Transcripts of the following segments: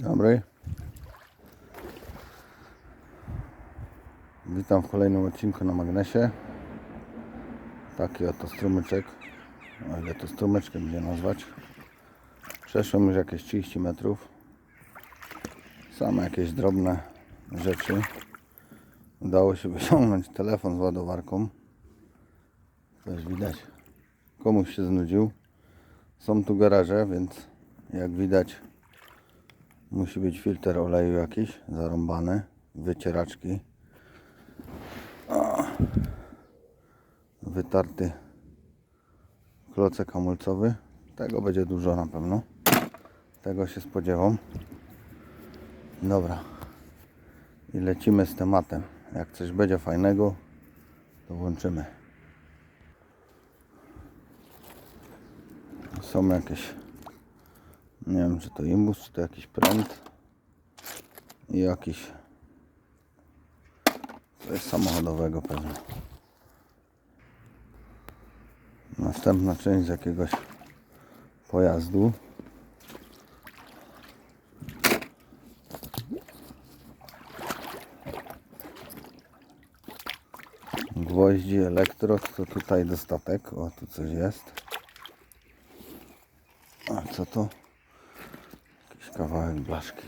Dobry. Witam w kolejnym odcinku na magnesie. Taki oto strumyczek. O ile to strumyczkiem będzie nazwać. Przeszłem już jakieś 30 metrów. Same jakieś drobne rzeczy. Udało się wyciągnąć telefon z ładowarką. Też widać. Komuś się znudził. Są tu garaże, więc jak widać Musi być filtr oleju jakiś zarąbany, wycieraczki. Wytarty klocek hamulcowy. Tego będzie dużo na pewno. Tego się spodziewam. Dobra. I lecimy z tematem. Jak coś będzie fajnego, to włączymy. Są jakieś nie wiem, czy to imbus, czy to jakiś pręt. I jakiś. Jest samochodowego pewnie. Następna część z jakiegoś pojazdu. Gwoździ, elektrod, to tutaj dostatek. O, tu coś jest. A co to? Kawałek blaszki.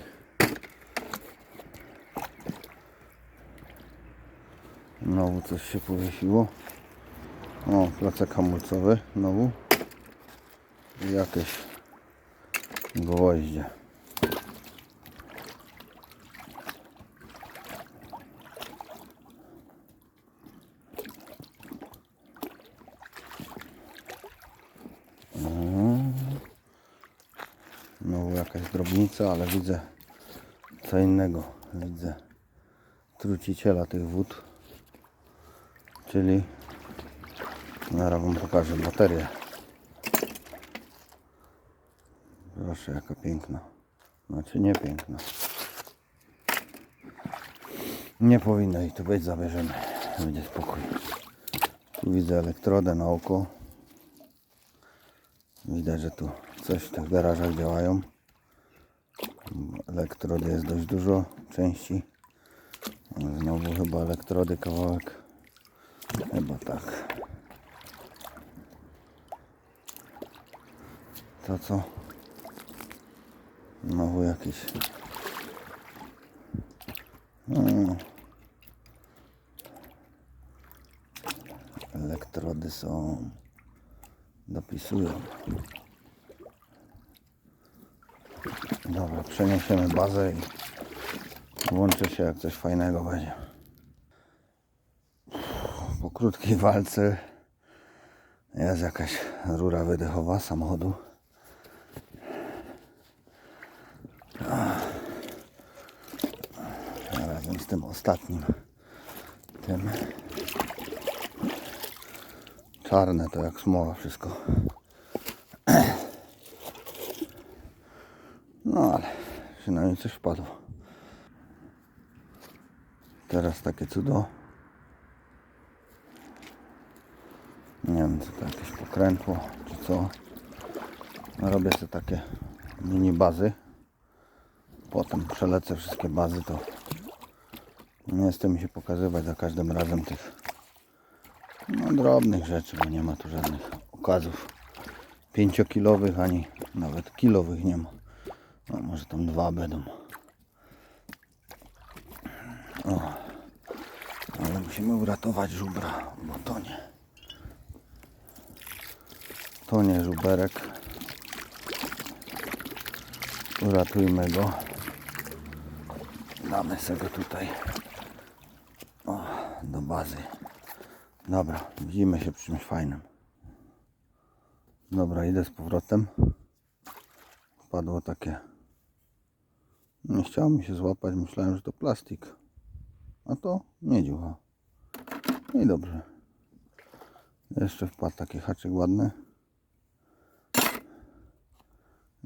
Znowu coś się powiesiło. O, placek hamulcowy znowu. I jakieś gwoździe. Znowu jakaś drobnica, ale widzę co innego. Widzę truciciela tych wód. Czyli zaraz wam pokażę baterię. Proszę jaka piękna. Znaczy nie piękna. Nie powinno ich tu być, zabierzemy. Będzie spokój. Tu widzę elektrodę na oko. Widać, że tu coś w tych garażach działają. Elektrody jest dość dużo części. Znowu chyba elektrody kawałek. Chyba tak. To co? Znowu jakiś. Hmm. Elektrody są. Dopisują. Dobra, przeniesiemy bazę i włączę się jak coś fajnego będzie. Po krótkiej walce jest jakaś rura wydechowa samochodu. Razem z tym ostatnim. Tym. Czarne to jak smoła wszystko. No ale przynajmniej coś wpadło. Teraz takie cudo. Nie wiem, co to jakieś pokrętło, czy co. Robię sobie takie mini bazy. Potem przelecę wszystkie bazy, to nie chcę mi się pokazywać za każdym razem tych no, drobnych rzeczy, bo nie ma tu żadnych okazów pięciokilowych, ani nawet kilowych nie ma. No, może tam dwa będą. O, ale musimy uratować żubra, bo to nie. To nie żuberek. Uratujmy go. Damy sobie tutaj. O, do bazy. Dobra, widzimy się przy czymś fajnym. Dobra, idę z powrotem. Padło takie. Nie chciało mi się złapać, myślałem, że to plastik. A to miedziucha. No i dobrze. Jeszcze wpadł taki haczyk ładny.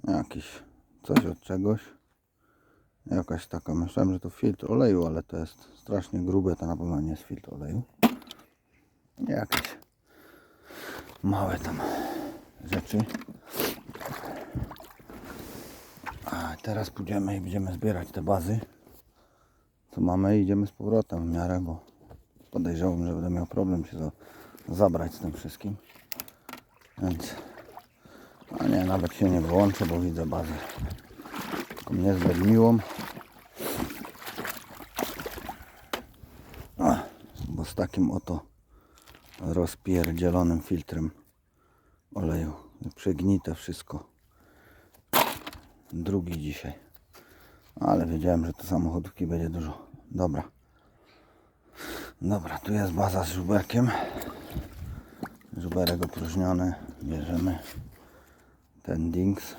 Jakiś coś od czegoś. Jakaś taka, myślałem, że to filtr oleju, ale to jest strasznie grube, to na pewno nie jest filtr oleju. Jakieś małe tam rzeczy. Teraz pójdziemy i będziemy zbierać te bazy. Co mamy i idziemy z powrotem w miarę, bo podejrzewam, że będę miał problem się za, zabrać z tym wszystkim. Więc a nie, nawet się nie wyłączę, bo widzę bazę. Taką niezbyt miłą. A, bo z takim oto rozpierdzielonym filtrem oleju. Przegnite wszystko. Drugi dzisiaj. Ale wiedziałem, że to samochodówki będzie dużo. Dobra. Dobra, tu jest baza z żuberkiem. Żuberek opróżniony. Bierzemy ten dings.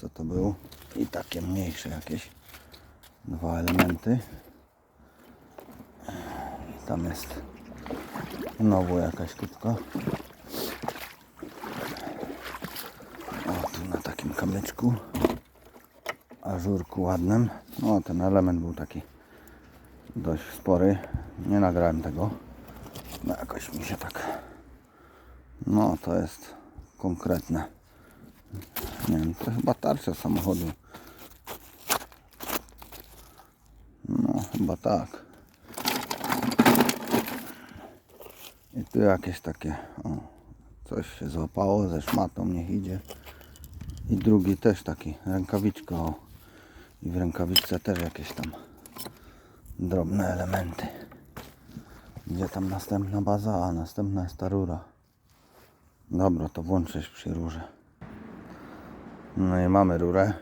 Co to był? I takie mniejsze jakieś. Dwa elementy. Tam jest znowu jakaś kubka. O, tu na takim kamyczku. Ażurku ładnym. No, ten element był taki dość spory. Nie nagrałem tego. No, jakoś mi się tak... No, to jest konkretne. Nie wiem, to chyba tarcza samochodu. No, chyba tak. I tu jakieś takie, o, coś się złapało ze szmatą, niech idzie. I drugi też taki, rękawiczka, o. I w rękawiczce też jakieś tam drobne elementy. Gdzie tam następna baza? A, następna jest ta rura. Dobra, to włączę się przy rurze. No i mamy rurę.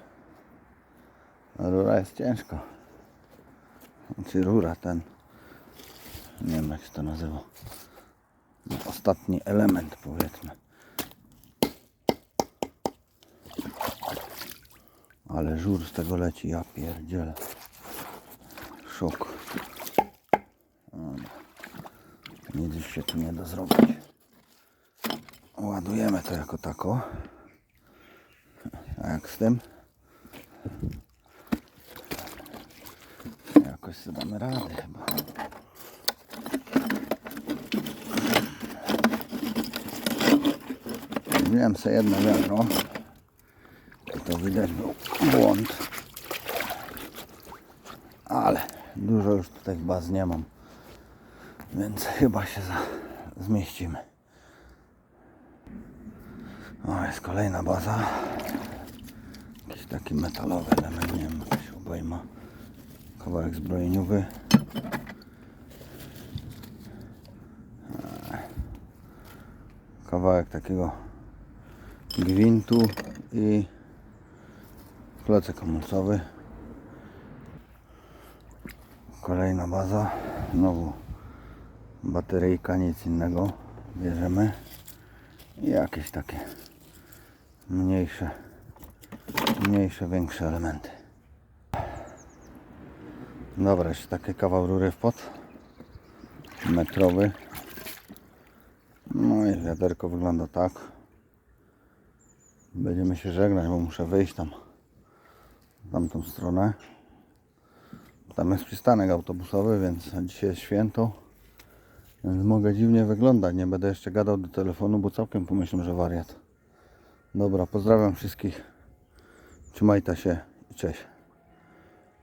Rura jest ciężka. Czy rura ten. Nie wiem jak się to nazywa. No, Ostatni element powiedzmy. Ale żur z tego leci, ja pierdzielę. Szok. Dobra. Nic się tu nie da zrobić. Ładujemy to jako tako. A jak z tym? Jakoś sobie damy radę chyba. Wziąłem sobie jedno wiadro. Widać był błąd. Ale dużo już tutaj baz nie mam. Więc chyba się za, zmieścimy. O, jest kolejna baza. Jakiś taki metalowy element, nie wiem, obejma. Kawałek zbrojeniowy. Kawałek takiego gwintu i plecak hamulcowy. Kolejna baza. Znowu bateryjka, nic innego. Bierzemy. I jakieś takie mniejsze, mniejsze, większe elementy. Dobra, jeszcze taki kawał rury w pot. Metrowy. No i wiaderko wygląda tak. Będziemy się żegnać, bo muszę wyjść tam tamtą stronę. Tam jest przystanek autobusowy, więc dzisiaj jest święto. Więc mogę dziwnie wyglądać. Nie będę jeszcze gadał do telefonu, bo całkiem pomyślę, że wariat. Dobra, pozdrawiam wszystkich. Trzymajcie się i cześć.